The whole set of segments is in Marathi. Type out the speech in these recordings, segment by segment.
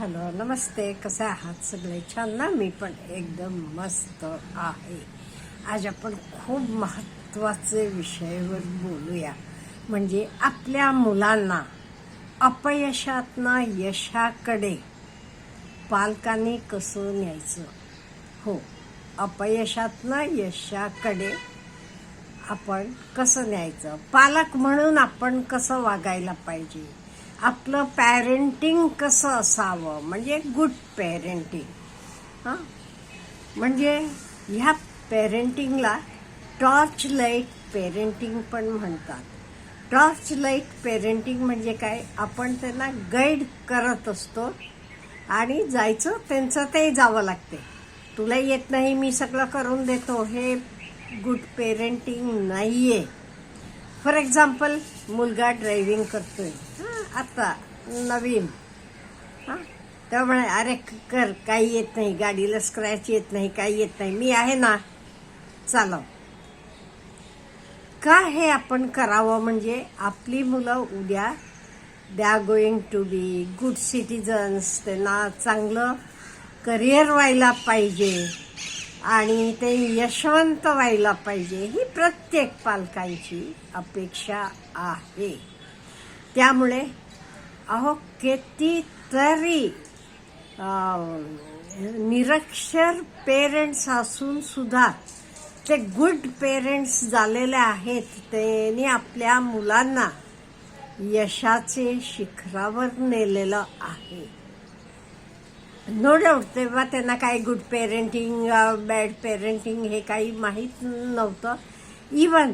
हॅलो नमस्ते कसे आहात सगळे? छान ना? मी पण एकदम मस्त आहे. आज आपण खूप महत्त्वाचे विषयावर बोलूया. म्हणजे आपल्या मुलांना अपयशातना यशाकडे पालकांनी कसं न्यायचं? हो अपयशातनं यशाकडे आपण कसं न्यायचं? पालक म्हणून आपण कसं वागायला पाहिजे? आपलं पॅरेंटिंग कसं असावं? म्हणजे गुड पॅरेंटिंग हां? म्हणजे ह्या पॅरेंटिंगला टॉर्च लाइट पेरेंटिंग पण म्हणतात. टॉर्च लाइट पेरेंटिंग म्हणजे काय? आपण त्यांना गाईड करत असतो आणि जायचं त्यांचं ते जावं लागते. तुला येत नाही मी सगळं करून देतो. हे गुड पेरेंटिंग नाही आहे फॉर एक्झाम्पल मुलगा ड्रायव्हिंग करतोय. हां? आता नवीन. हां? त्यामुळे म्हणे अरे कर काही येत नाही गाडीला स्क्रॅच येत नाही काही येत नाही. मी आहे ना चालव. का हे आपण करावं म्हणजे आपली मुलं उद्या they're going to be good citizens त्यांना चांगलं करिअर व्हायला पाहिजे आणि ते यशवंत व्हायला पाहिजे ही प्रत्येक पालकांची अपेक्षा आहे. त्यामुळे अहो कितीतरी निरक्षर पेरेंट्स असून सुद्धा ते गुड पेरेंट्स झालेले आहेत त्यांनी आपल्या मुलांना यशाचे शिखरावर नेलेलं आहे. नो डाऊट तेव्हा त्यांना काही गुड पेरेंटिंग बॅड पेरेंटिंग हे काही माहीत नव्हतं. इवन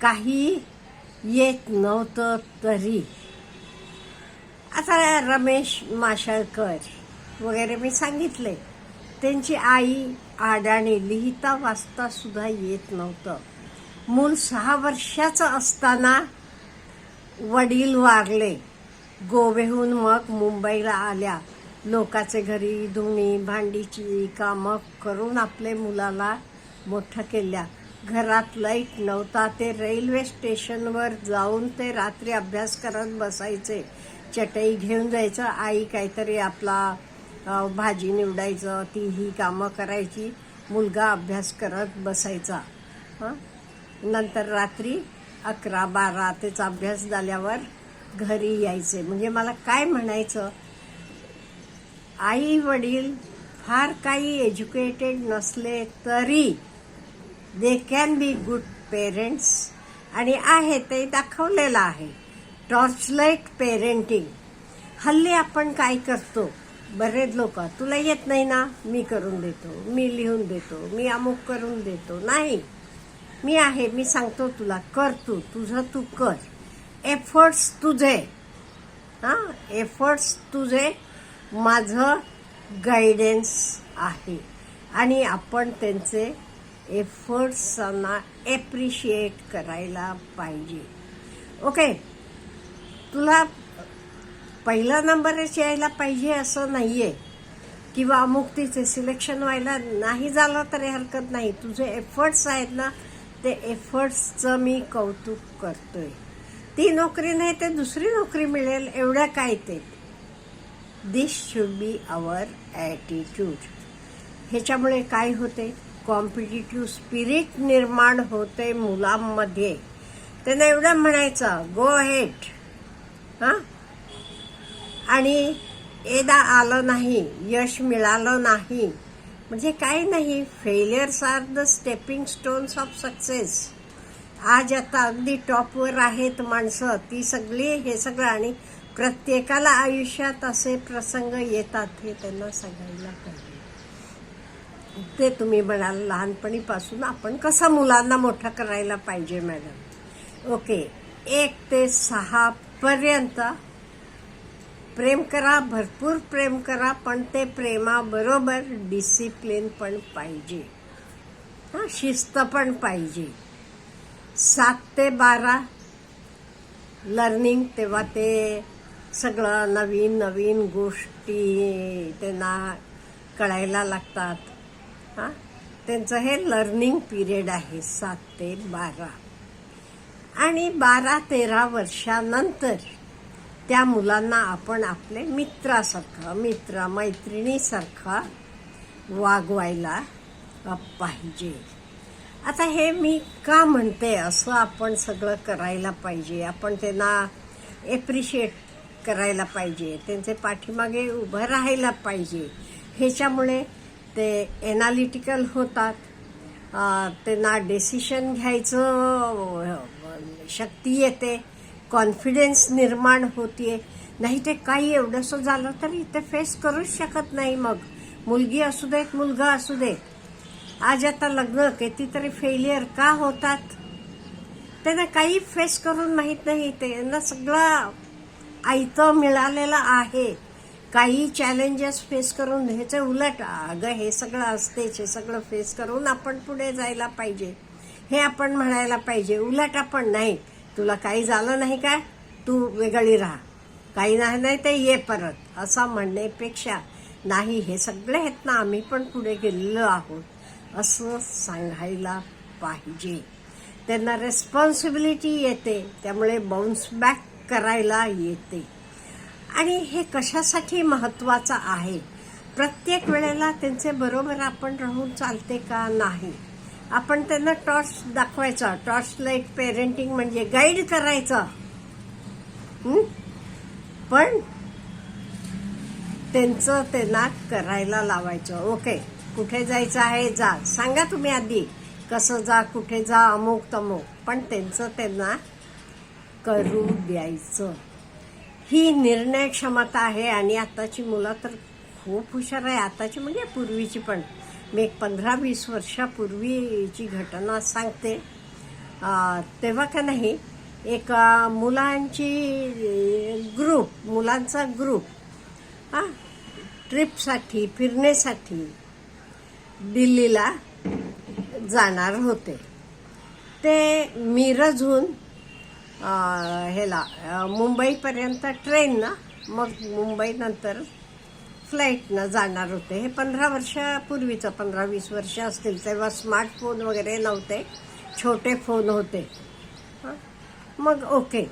काही येत नव्हतं तरी आता रमेश माशळकर वगैरे मी सांगितले. त्यांची आई आडाणी लिहिता वाचता सुद्धा येत नव्हतं. मूल सहा वर्षाचं असताना वडील वारले. गोव्याहून मग मुंबईला आल्या. लोकाचे घरी धुणी भांडीची कामं करून आपले मुलाला मोठं केल्या. घरात लाइट नव्हता ते रेल्वे स्टेशनवर जाऊन ते रात्री अभ्यास करत बसायचे. चटई घेऊन जायचं. आई काहीतरी आपला भाजी निवडायचं. ती ही कामं करायची. मुलगा अभ्यास करत बसायचा. हां? नंतर रात्री अकरा बारा त्याचा अभ्यास झाल्यावर घरी यायचे. म्हणजे मला काय म्हणायचं? आई वडील फार काही एज्युकेटेड नसले तरी they can be good parents आणि आहे ते दाखवलेलं आहे. Torchlight parenting. हल्ली आपण काय करतो? बरेच लोक तुला येत नाही ना मी करून देतो मी लिहून देतो मी अमुक करून देतो. नाही. मी आहे मी सांगतो तुला कर तू तुझं तू कर. एफर्ट्स तुझे. हां एफर्ट्स तुझे माझं गायडन्स आहे. आणि आपण त्यांचे एफर्ट्सांना एप्रिशिएट करायला पाहिजे. ओके तुला पहिला नंबरच यायला पाहिजे असं नाही आहे किंवा अमुक तिचे सिलेक्शन व्हायला नाही झालं तरी हरकत नाही. तुझे एफर्ट्स आहेत ना ते एफर्ट्सचं मी कौतुक करतोय. ती नोकरी नाही ते दुसरी नोकरी मिळेल एवढं काय ते? This should be our attitude ह्याच्यामुळे काय होते? कॉम्पिटिटिव्ह स्पिरिट निर्माण होते मुलांमध्ये. त्यांना एवढं म्हणायचं गो हेट हां? आणि एदा आलं नाही यश मिळालं नाही म्हणजे काही नाही. Failures are the stepping stones of success आज आता अगदी टॉपवर आहेत माणसं. ती सगळी हे सगळं आणि प्रत्येकाला आयुष्यात असे प्रसंग येतात हे त्यांना सांगायला पाहिजे. ते तुम्ही म्हणाल लहानपणीपासून आपण कसं मुलांना मोठं करायला पाहिजे मॅडम? ओके एक ते सहा पर्यंत प्रेम करा भरपूर प्रेम करा पण ते प्रेमाबरोबर डिसिप्लिन पण पाहिजे. हां शिस्त पण पाहिजे. सात ते बारा लर्निंग तेव्हा ते सगळं नवीन नवीन गोष्टी त्यांना कळायला लागतात. हां त्यांचं हे लर्निंग पिरियड आहे सात ते बारा. आणि बारा तेरा वर्षानंतर त्या मुलांना आपण आपले मित्रासारखं मित्र मैत्रिणीसारखं वागवायला पाहिजे. आता हे मी का म्हणते असं आपण सगळं करायला पाहिजे. आपण त्यांना एप्रिशिएट करायला पाहिजे. त्यांचे पाठीमागे उभं राहायला पाहिजे. ह्याच्यामुळे ते एनालिटिकल होतात. त्यांना डिसिशन घ्यायचं शक्ती येते कॉन्फिडन्स निर्माण होतीये. नाही ते काही एवढंसं झालं तरी ते फेस करूच शकत नाही मग. मुलगी असू देत मुलगा असू देत. आज आता लग्न कितीतरी फेलियर का होतात? त्यांना काही फेस करून माहीत नाही त्यांना सगळं आयतं मिळालेलं आहे. काही चॅलेंजेस फेस करून ह्याचं उलट अगं हे सगळं असतेच हे सगळं फेस करून आपण पुढे जायला पाहिजे. हे आपण म्हणायला पाहिजे. उलट आपण नाही. तुला काही झालं नाही काय तू वेगळी राहा. काही नाही नाही ते ये परत. असं म्हणण्यापेक्षा नाही हे सगळे आहेत ना आम्ही पण पुढे गेलेलो आहोत. असं सांगायला पाहिजे. त्यांना रेस्पॉन्सिबिलिटी येते. त्यामुळे बाउन्स बॅक करायला येते. आणि हे कशासाठी महत्त्वाचं आहे? प्रत्येक वेळेला त्यांचे बरोबर आपण राहून चालते का नाही? आपण त्यांना टॉर्च दाखवायचा. टॉर्च लाइट पेरेंटिंग म्हणजे गाईड करायचं. पण त्यांचं त्यांना करायला लावायचं. ओके कुठे जायचं आहे? जा. सांगा तुम्ही आधी. कसं जा कुठे जा अमुक तमुक. पण त्यांचं त्यांना करू द्यायचं. ही निर्णय क्षमता आहे आणि आताची मुलं तर खूप हुशार आहे. आताची म्हणजे पूर्वीची पण. मी एक पंधरा वीस वर्षापूर्वीची घटना सांगते तेव्हा का नाही एक मुलांची ग्रुप मुलांचा ग्रुप हां ट्रिपसाठी फिरण्यासाठी दिल्लीला जाणार होते. ते मिरजहून ह्याला मुंबईपर्यंत ट्रेन ना मग मुंबईनंतर फ्लाईटनं जाणार होते. हे पंधरा वर्षापूर्वीचं पंधरा वीस वर्ष असतील तेव्हा स्मार्टफोन वगैरे नव्हते. छोटे फोन होते. मग ओके.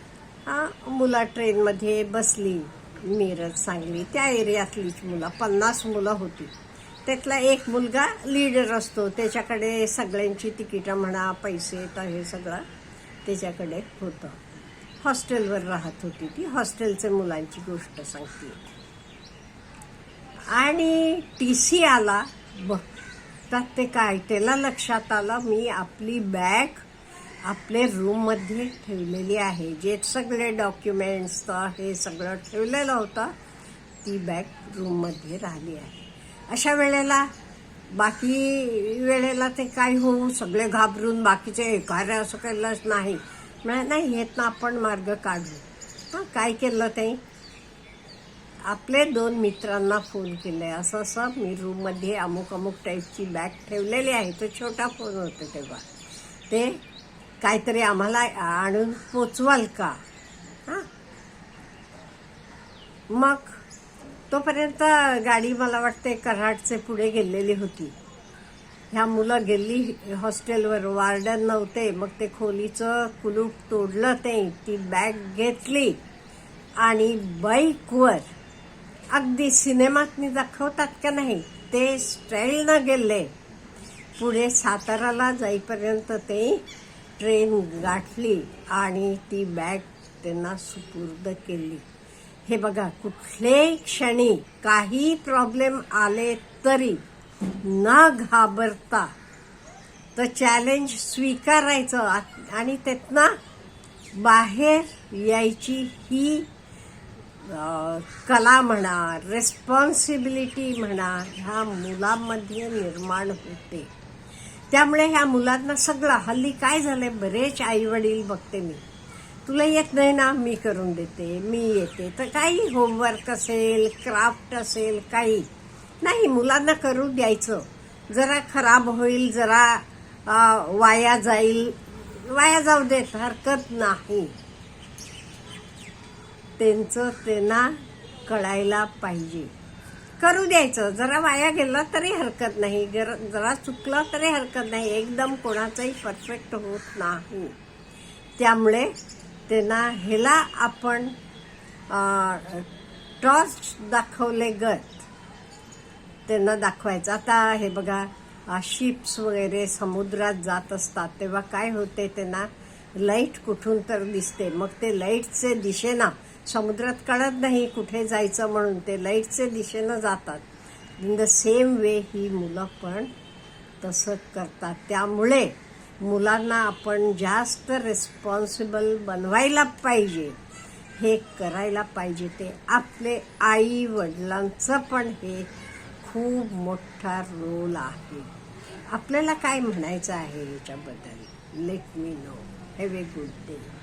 मुला मुलं ट्रेनमध्ये बसली. मिरज सांगली. त्या एरियातलीच मुलं पन्नास मुलं होती. त्यातला एक मुलगा लीडर असतो. त्याच्याकडे सगळ्यांची तिकीटं म्हणा पैसे तर हे सगळं त्याच्याकडे होतं. हॉस्टेलवर राहत होती ती. हॉस्टेलच्या मुलांची गोष्ट सांगते. आणि टी सी आला. बघतात ते काय त्याला लक्षात आलं मी आपली बॅग आपले रूममध्ये ठेवलेली आहे. जे सगळे डॉक्युमेंट्स तर हे सगळं ठेवलेलं होतं ती बॅग रूममध्ये राहिली आहे. अशा वेळेला बाकी वेळेला ते काय होऊ सगळे घाबरून बाकीचे एखाद्या असं केलंच नाही. म्हणजे नाही येत ना आपण मार्ग काढू. हां काय केलं ते? आपले दोन मित्रांना फोन केलाय. असं असं मी रूममध्ये अमुक अमुक टाईपची बॅग ठेवलेली आहे. तो छोटा फोन होता तेव्हा. ते काहीतरी आम्हाला आणून पोचवाल का? हां? मग तोपर्यंत गाडी मला वाटते कराडचे पुढे गेलेली होती. ह्या मुलं गेली हॉस्टेलवर. वार्डन नव्हते. मग ते खोलीचं कुलूप तोडलं ते. ती बॅग घेतली आणि बाईकवर अगदी सिनेमातनी दाखवतात का नाही ते स्टाईलनं गेले. पुढे साताराला जाईपर्यंत ते ट्रेन गाठली आणि ती बॅग त्यांना सुपूर्द केली. हे बघा कुठल्याही क्षणी काही प्रॉब्लेम आले तरी न घाबरता तर चॅलेंज स्वीकारायचं आ- आणि त्यातनं बाहेर यायची ही कला म्हणा रेस्पॉन्सिबिलिटी म्हणा ह्या मुलांमध्ये निर्माण होते. त्यामुळे ह्या मुलांना सगळं हल्ली काय झालंय बरेच आई वडील बघते मी. तुला येत नाही ना मी करून देते मी येते. तर काही होमवर्क असेल क्राफ्ट असेल काही. नाही मुलांना करू द्यायचं. जरा खराब होईल जरा वाया जाईल. वाया जाऊ देत हरकत नाही. त्यांचं त्यांना कळायला पाहिजे. करू द्यायचं. जरा वाया गेला तरी हरकत नाही. गर- जरा चुकलं तरी हरकत नाही. एकदम कोणाचंही परफेक्ट होत नाही. त्यामुळे त्यांना ह्याला आपण टॉर्च दाखवले गत. त्यांना दाखवायचं. आता हे बघा शिप्स वगैरे समुद्रात जात असतात. तेव्हा काय होते? त्यांना लाइट कुठून तर दिसते. मग ते लाईटचे दिशेनं समुद्रात कळत नाही कुठे जायचं म्हणून. ते लाईटचे दिशेनं जातात. इन द सेम वे ही मुलं पण तसं करतात. त्यामुळे मुलांना आपण जास्त रिस्पॉन्सिबल बनवायला पाहिजे. हे करायला पाहिजे. ते आपले आई वडिलांचं पण हे खूप मोठा रोल आहे. आपल्याला काय म्हणायचं आहे याच्याबद्दल? Let me know have a good day